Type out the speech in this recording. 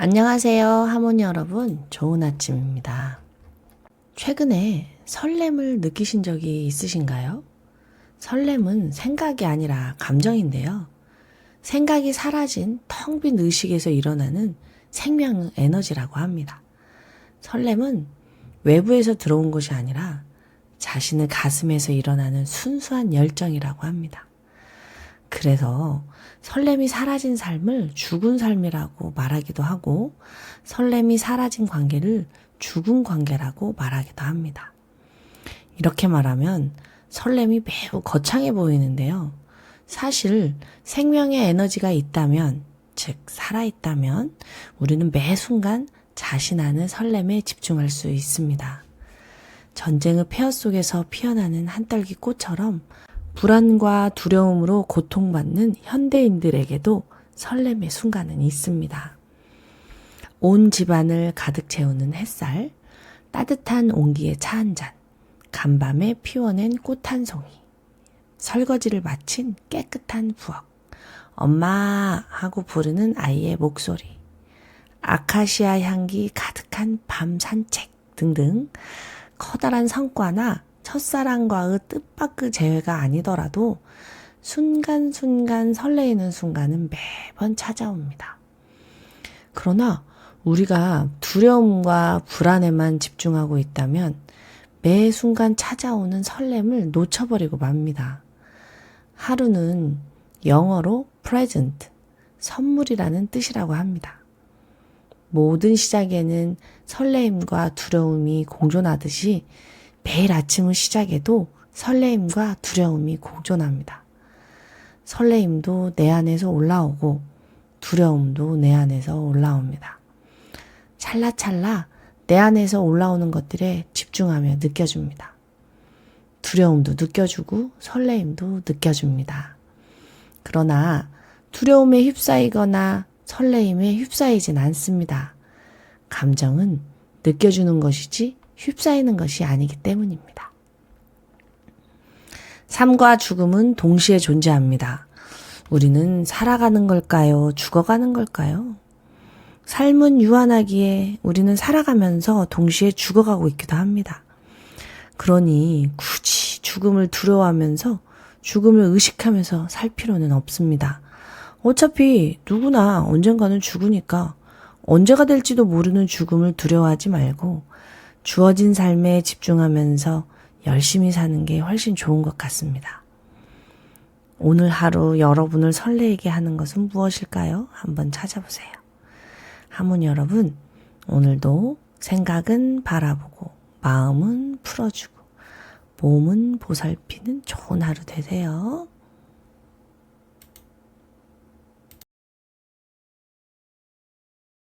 안녕하세요, 하모니 여러분. 좋은 아침입니다. 최근에 설렘을 느끼신 적이 있으신가요? 설렘은 생각이 아니라 감정인데요. 생각이 사라진 텅 빈 의식에서 일어나는 생명 에너지라고 합니다. 설렘은 외부에서 들어온 것이 아니라 자신의 가슴에서 일어나는 순수한 열정이라고 합니다. 그래서 설렘이 사라진 삶을 죽은 삶이라고 말하기도 하고 설렘이 사라진 관계를 죽은 관계라고 말하기도 합니다. 이렇게 말하면 설렘이 매우 거창해 보이는데요. 사실 생명의 에너지가 있다면, 즉, 살아있다면 우리는 매 순간 자신 안의 설렘에 집중할 수 있습니다. 전쟁의 폐허 속에서 피어나는 한떨기 꽃처럼 불안과 두려움으로 고통받는 현대인들에게도 설렘의 순간은 있습니다. 온 집안을 가득 채우는 햇살, 따뜻한 온기의 차 한 잔, 간밤에 피워낸 꽃 한 송이, 설거지를 마친 깨끗한 부엌, 엄마 하고 부르는 아이의 목소리, 아카시아 향기 가득한 밤 산책 등등 커다란 성과나 첫사랑과의 뜻밖의 재회가 아니더라도 순간순간 설레이는 순간은 매번 찾아옵니다. 그러나 우리가 두려움과 불안에만 집중하고 있다면 매 순간 찾아오는 설렘을 놓쳐버리고 맙니다. 하루는 영어로 present, 선물이라는 뜻이라고 합니다. 모든 시작에는 설레임과 두려움이 공존하듯이 매일 아침의 시작에도 설레임과 두려움이 공존합니다. 설레임도 내 안에서 올라오고 두려움도 내 안에서 올라옵니다. 찰나찰나 내 안에서 올라오는 것들에 집중하며 느껴줍니다. 두려움도 느껴주고 설레임도 느껴줍니다. 그러나 두려움에 휩싸이거나 설레임에 휩싸이진 않습니다. 감정은 느껴주는 것이지 휩싸이는 것이 아니기 때문입니다. 삶과 죽음은 동시에 존재합니다. 우리는 살아가는 걸까요? 죽어가는 걸까요? 삶은 유한하기에 우리는 살아가면서 동시에 죽어가고 있기도 합니다. 그러니 굳이 죽음을 두려워하면서 죽음을 의식하면서 살 필요는 없습니다. 어차피 누구나 언젠가는 죽으니까 언제가 될지도 모르는 죽음을 두려워하지 말고 주어진 삶에 집중하면서 열심히 사는 게 훨씬 좋은 것 같습니다. 오늘 하루 여러분을 설레게 하는 것은 무엇일까요? 한번 찾아보세요. 하모니 여러분, 오늘도 생각은 바라보고, 마음은 풀어주고, 몸은 보살피는 좋은 하루 되세요.